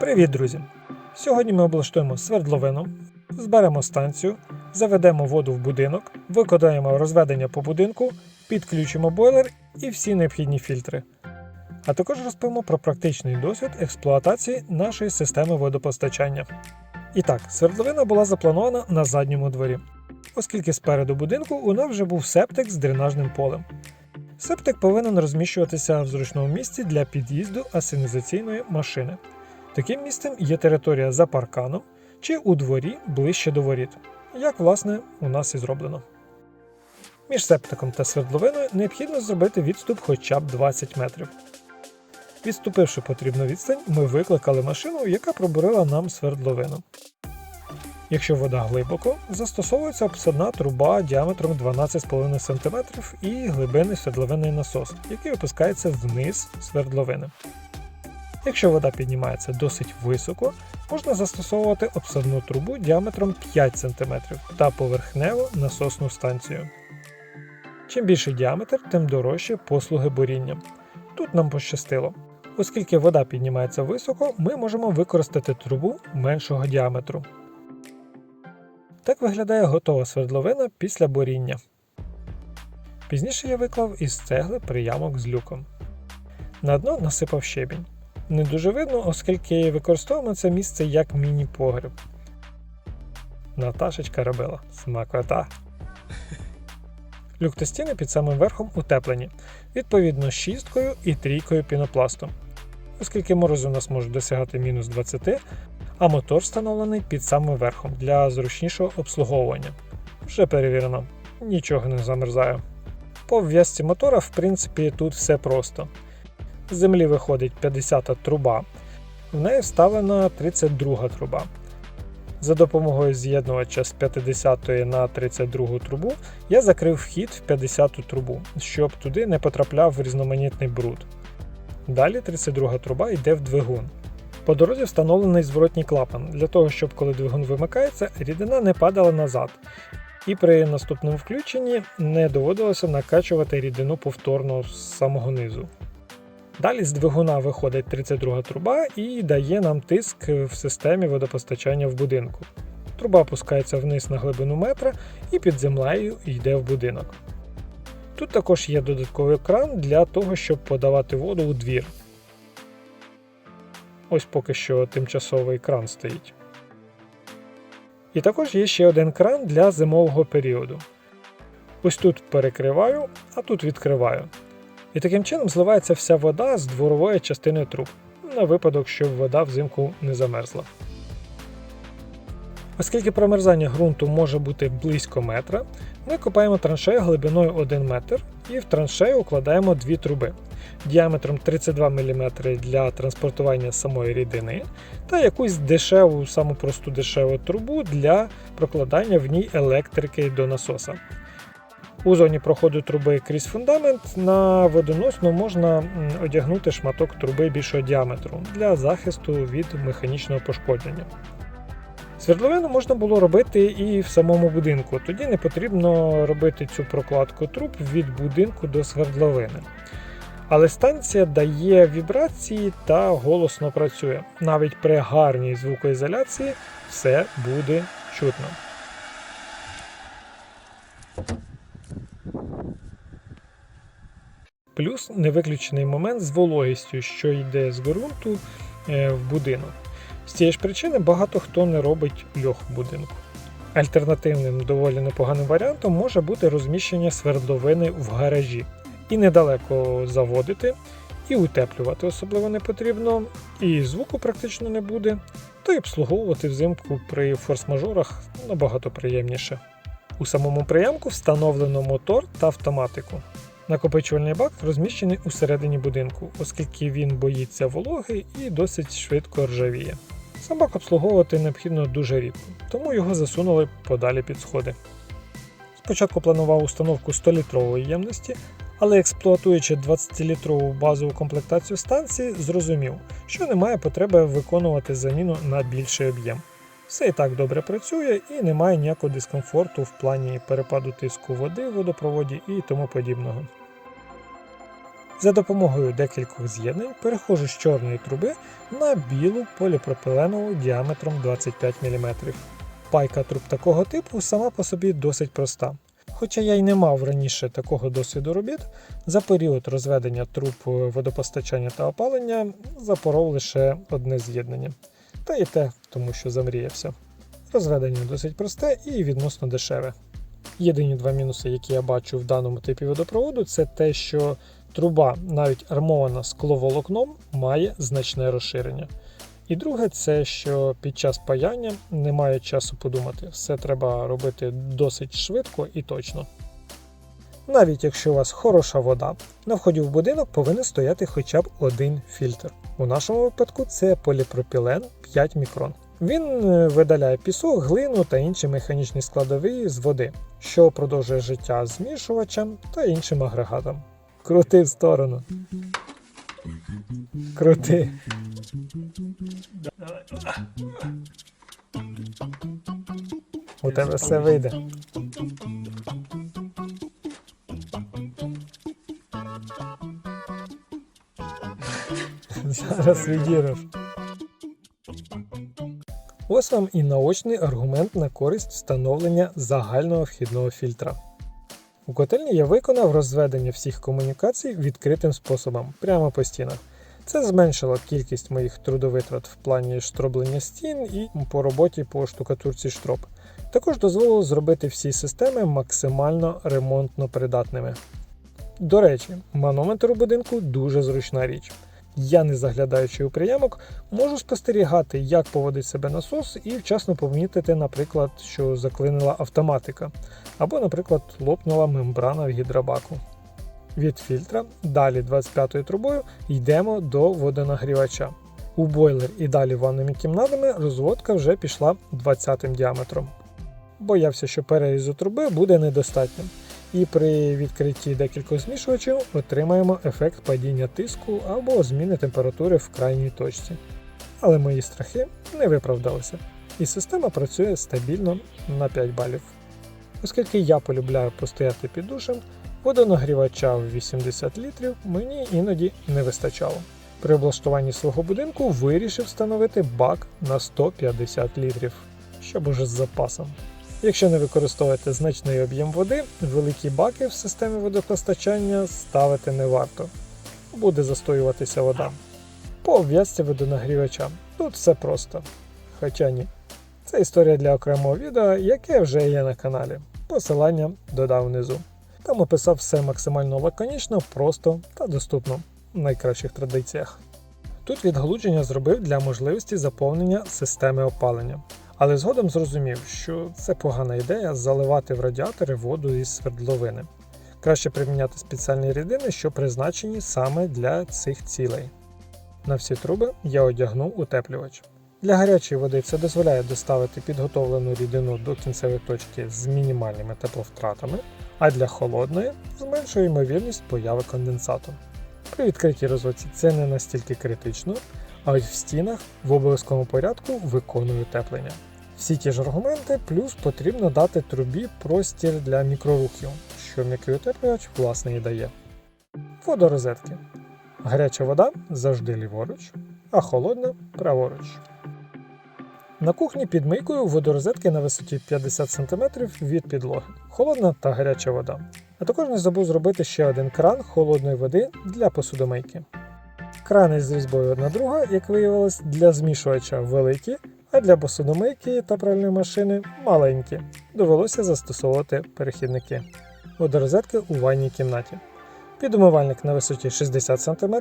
Привіт, друзі! Сьогодні ми облаштуємо свердловину, зберемо станцію, заведемо воду в будинок, виконаємо розведення по будинку, підключимо бойлер і всі необхідні фільтри. А також розповімо про практичний досвід експлуатації нашої системи водопостачання. І так, свердловина була запланована на задньому дворі, оскільки спереду будинку у нас вже був септик з дренажним полем. Септик повинен розміщуватися в зручному місці для під'їзду асенізаційної машини. Таким місцем є територія за парканом чи у дворі ближче до воріт, як власне у нас і зроблено. Між септиком та свердловиною необхідно зробити відступ хоча б 20 метрів. Відступивши потрібну відстань, ми викликали машину, яка пробурила нам свердловину. Якщо вода глибоко, застосовується обсадна труба діаметром 12,5 см і глибинний свердловинний насос, який опускається вниз свердловини. Якщо вода піднімається досить високо, можна застосовувати обсадну трубу діаметром 5 см та поверхневу насосну станцію. Чим більший діаметр, тим дорожче послуги буріння. Тут нам пощастило. Оскільки вода піднімається високо, ми можемо використати трубу меншого діаметру. Так виглядає готова свердловина після буріння. Пізніше я виклав із цегли приямок з люком. На дно насипав щебінь. Не дуже видно, оскільки використовуємо це місце як міні-погріб. Наташечка робила смакота. Люк та стіни під самим верхом утеплені, відповідно шісткою і трійкою пінопласту. Оскільки морози у нас можуть досягати мінус 20, а мотор встановлений під самим верхом для зручнішого обслуговування. Вже перевірено, нічого не замерзає. По вв'язці мотора, в принципі, тут все просто. З землі виходить 50-та труба, в неї вставлена 32 труба. За допомогою з'єднувача з 50 на 32 трубу я закрив вхід в 50-ту трубу, щоб туди не потрапляв різноманітний бруд. Далі 32 труба йде в двигун. По дорозі встановлений зворотній клапан для того, щоб коли двигун вимикається, рідина не падала назад, і при наступному включенні не доводилося накачувати рідину повторно з самого низу. Далі з двигуна виходить 32 труба і дає нам тиск в системі водопостачання в будинку. Труба опускається вниз на глибину метра і під землею йде в будинок. Тут також є додатковий кран для того, щоб подавати воду у двір. Ось поки що тимчасовий кран стоїть. І також є ще один кран для зимового періоду. Ось тут перекриваю, а тут відкриваю. І таким чином зливається вся вода з дворової частини труб, на випадок, щоб вода взимку не замерзла. Оскільки промерзання ґрунту може бути близько метра, ми копаємо траншею глибиною 1 метр і в траншею укладаємо дві труби діаметром 32 мм для транспортування самої рідини та якусь дешеву, саму просту дешеву трубу для прокладання в ній електрики до насоса. У зоні проходу труби крізь фундамент на водоносну можна одягнути шматок труби більшого діаметру для захисту від механічного пошкодження. Свердловину можна було робити і в самому будинку, тоді не потрібно робити цю прокладку труб від будинку до свердловини. Але станція дає вібрації та голосно працює. Навіть при гарній звукоізоляції все буде чутно. Плюс невиключений момент з вологістю, що йде з ґрунту е, в будинок. З цієї ж причини багато хто не робить льох в будинку. Альтернативним доволі непоганим варіантом може бути розміщення свердловини в гаражі. І недалеко заводити, і утеплювати особливо не потрібно, і звуку практично не буде, та й обслуговувати взимку при форс-мажорах набагато приємніше. У самому приямку встановлено мотор та автоматику. Накопичувальний бак розміщений у середині будинку, оскільки він боїться вологи і досить швидко ржавіє. Сам бак обслуговувати необхідно дуже рідко, тому його засунули подалі під сходи. Спочатку планував установку 100-літрової ємності, але експлуатуючи 20-літрову базову комплектацію станції, зрозумів, що немає потреби виконувати заміну на більший об'єм. Все і так добре працює і немає ніякого дискомфорту в плані перепаду тиску води в водопроводі і тому подібного. За допомогою декількох з'єднань переходжу з чорної труби на білу поліпропиленову діаметром 25 мм. Пайка труб такого типу сама по собі досить проста. Хоча я й не мав раніше такого досвіду робіт, за період розведення труб водопостачання та опалення запоров лише одне з'єднання. Та і те, тому що замріявся. Розведення досить просте і відносно дешеве. Єдині два мінуси, які я бачу в даному типі водопроводу, це те, що труба, навіть армована скловолокном, має значне розширення. І друге, це що під час паяння немає часу подумати. Все треба робити досить швидко і точно. Навіть якщо у вас хороша вода, на вході в будинок повинен стояти хоча б один фільтр. У нашому випадку це поліпропілен 5 мікрон. Він е, видаляє пісок, глину та інші механічні складові з води, що продовжує життя змішувачам та іншим агрегатам. Крути в сторону. Крути. У тебе все вийде. Зараз відіриш. Ось вам і наочний аргумент на користь встановлення загального вхідного фільтра. У котельні я виконав розведення всіх комунікацій відкритим способом, прямо по стінах. Це зменшило кількість моїх трудовитрат в плані штроблення стін і по роботі по штукатурці штроб. Також дозволило зробити всі системи максимально ремонтно придатними. До речі, манометр у будинку дуже зручна річ. Я, не заглядаючи у приямок, можу спостерігати, як поводить себе насос, і вчасно помітити, наприклад, що заклинила автоматика, або, наприклад, лопнула мембрана в гідробаку. Від фільтра далі 25-ю трубою йдемо до водонагрівача. У бойлер і далі ванними кімнатами розводка вже пішла 20 м діаметром. Боявся, що перерізу труби буде недостатнім і при відкритті декількох змішувачів отримаємо ефект падіння тиску або зміни температури в крайній точці. Але мої страхи не виправдалися, і система працює стабільно на 5 балів. Оскільки я полюбляю постояти під душем, водонагрівача в 80 літрів мені іноді не вистачало. При облаштуванні свого будинку вирішив встановити бак на 150 літрів, щоб уже з запасом. Якщо не використовуєте значний об'єм води, великі баки в системі водопостачання ставити не варто. Буде застоюватися вода. По обв'язці водонагрівача. Тут все просто. Хоча ні. Це історія для окремого відео, яке вже є на каналі. Посилання додав внизу. Там описав все максимально лаконічно, просто та доступно в найкращих традиціях. Тут відгалудження зробив для можливості заповнення системи опалення. Але згодом зрозумів, що це погана ідея заливати в радіатори воду із свердловини. Краще приміняти спеціальні рідини, що призначені саме для цих цілей. На всі труби я одягнув утеплювач. Для гарячої води це дозволяє доставити підготовлену рідину до кінцевої точки з мінімальними тепловтратами, а для холодної зменшує ймовірність появи конденсату. При відкритій розводці це не настільки критично, а ось в стінах в обов'язковому порядку виконую теплення. Всі ті ж аргументи, плюс потрібно дати трубі простір для мікрорухів, що м'який утеплювач власне і дає. Водорозетки. Гаряча вода завжди ліворуч, а холодна праворуч. На кухні під мийкою водорозетки на висоті 50 см від підлоги, холодна та гаряча вода. А також не забув зробити ще один кран холодної води для посудомийки. Крани з різьбою одна друга, як виявилось, для змішувача великі, а для посудомийки та пральної машини маленькі. Довелося застосовувати перехідники. Водорозетки у ванній кімнаті. Підумивальник на висоті 60 см,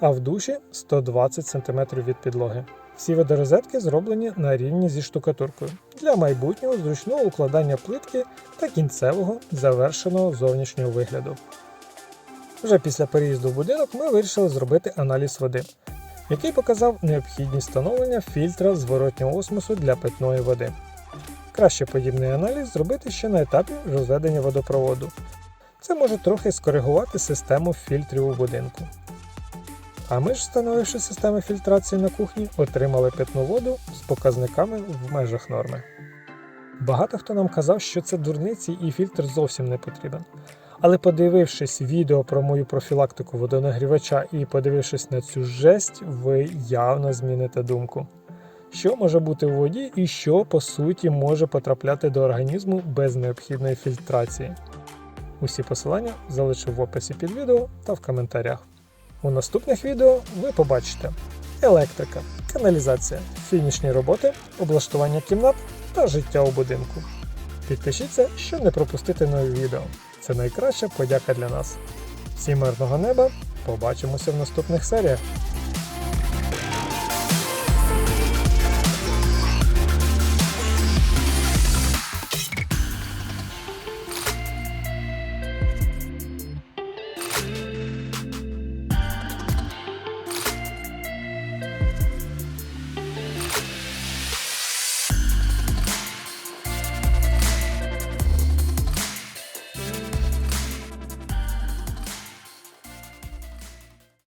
а в душі 120 см від підлоги. Всі водорозетки зроблені на рівні зі штукатуркою для майбутнього зручного укладання плитки та кінцевого завершеного зовнішнього вигляду. Вже після переїзду в будинок ми вирішили зробити аналіз води, який показав необхідність встановлення фільтра зворотнього осмосу для питної води. Краще подібний аналіз зробити ще на етапі розведення водопроводу. Це може трохи скоригувати систему фільтрів у будинку. А ми ж, встановивши систему фільтрації на кухні, отримали питну воду з показниками в межах норми. Багато хто нам казав, що це дурниці і фільтр зовсім не потрібен. Але подивившись відео про мою профілактику водонагрівача і подивившись на цю жесть, ви явно зміните думку. Що може бути у воді і що по суті може потрапляти до організму без необхідної фільтрації. Усі посилання залишив в описі під відео та в коментарях. У наступних відео ви побачите електрика, каналізація, фінішні роботи, облаштування кімнат та життя у будинку. Підпишіться, щоб не пропустити нові відео. Це найкраща подяка для нас. Всім мирного неба! Побачимося в наступних серіях.